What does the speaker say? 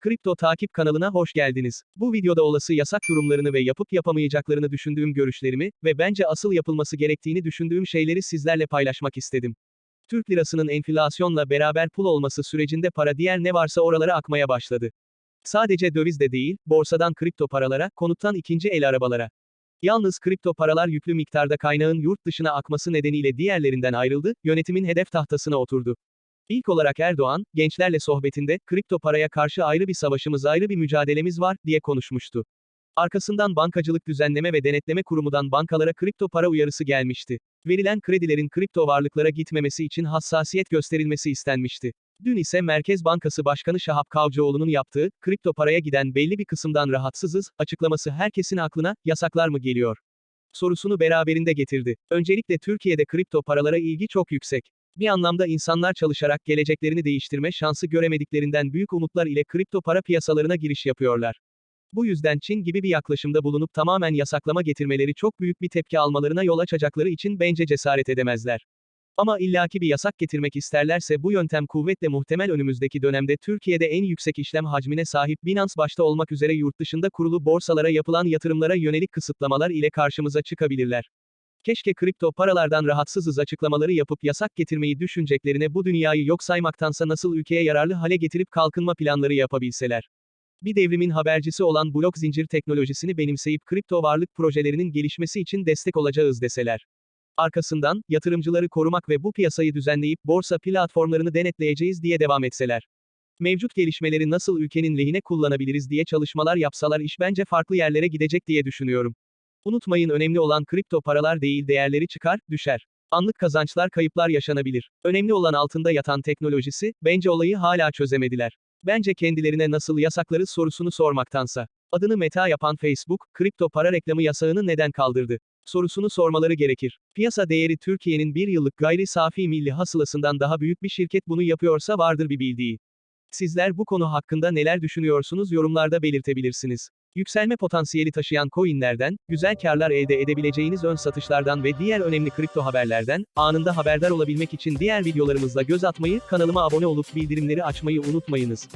Kripto Takip kanalına hoş geldiniz. Bu videoda olası yasak durumlarını ve yapıp yapamayacaklarını düşündüğüm görüşlerimi ve bence asıl yapılması gerektiğini düşündüğüm şeyleri sizlerle paylaşmak istedim. Türk lirasının enflasyonla beraber pul olması sürecinde para diğer ne varsa oralara akmaya başladı. Sadece döviz de değil, borsadan kripto paralara, konuttan ikinci el arabalara. Yalnız kripto paralar yüklü miktarda kaynağın yurt dışına akması nedeniyle diğerlerinden ayrıldı, yönetimin hedef tahtasına oturdu. İlk olarak Erdoğan, gençlerle sohbetinde, kripto paraya karşı ayrı bir savaşımız ayrı bir mücadelemiz var, diye konuşmuştu. Arkasından Bankacılık Düzenleme ve Denetleme Kurumu'dan bankalara kripto para uyarısı gelmişti. Verilen kredilerin kripto varlıklara gitmemesi için hassasiyet gösterilmesi istenmişti. Dün ise Merkez Bankası Başkanı Şahap Kavcıoğlu'nun yaptığı, kripto paraya giden belli bir kısımdan rahatsızız, açıklaması herkesin aklına, yasaklar mı geliyor? Sorusunu beraberinde getirdi. Öncelikle Türkiye'de kripto paralara ilgi çok yüksek. Bir anlamda insanlar çalışarak geleceklerini değiştirme şansı göremediklerinden büyük umutlar ile kripto para piyasalarına giriş yapıyorlar. Bu yüzden Çin gibi bir yaklaşımda bulunup tamamen yasaklama getirmeleri çok büyük bir tepki almalarına yol açacakları için bence cesaret edemezler. Ama illaki bir yasak getirmek isterlerse bu yöntem kuvvetle muhtemel önümüzdeki dönemde Türkiye'de en yüksek işlem hacmine sahip Binance başta olmak üzere yurt dışında kurulu borsalara yapılan yatırımlara yönelik kısıtlamalar ile karşımıza çıkabilirler. Keşke kripto paralardan rahatsızız açıklamaları yapıp yasak getirmeyi düşüneceklerine bu dünyayı yok saymaktansa nasıl ülkeye yararlı hale getirip kalkınma planları yapabilseler. Bir devrimin habercisi olan blok zincir teknolojisini benimseyip kripto varlık projelerinin gelişmesi için destek olacağız deseler. Arkasından, yatırımcıları korumak ve bu piyasayı düzenleyip borsa platformlarını denetleyeceğiz diye devam etseler. Mevcut gelişmeleri nasıl ülkenin lehine kullanabiliriz diye çalışmalar yapsalar iş bence farklı yerlere gidecek diye düşünüyorum. Unutmayın önemli olan kripto paralar değil değerleri çıkar, düşer. Anlık kazançlar kayıplar yaşanabilir. Önemli olan altında yatan teknolojisi, bence olayı hala çözemediler. Bence kendilerine nasıl yasakları sorusunu sormaktansa. Adını meta yapan Facebook, kripto para reklamı yasağını neden kaldırdı? Sorusunu sormaları gerekir. Piyasa değeri Türkiye'nin bir yıllık gayri safi milli hasılasından daha büyük bir şirket bunu yapıyorsa vardır bir bildiği. Sizler bu konu hakkında neler düşünüyorsunuz yorumlarda belirtebilirsiniz. Yükselme potansiyeli taşıyan coinlerden, güzel karlar elde edebileceğiniz ön satışlardan ve diğer önemli kripto haberlerden, anında haberdar olabilmek için diğer videolarımızda göz atmayı, kanalıma abone olup bildirimleri açmayı unutmayınız.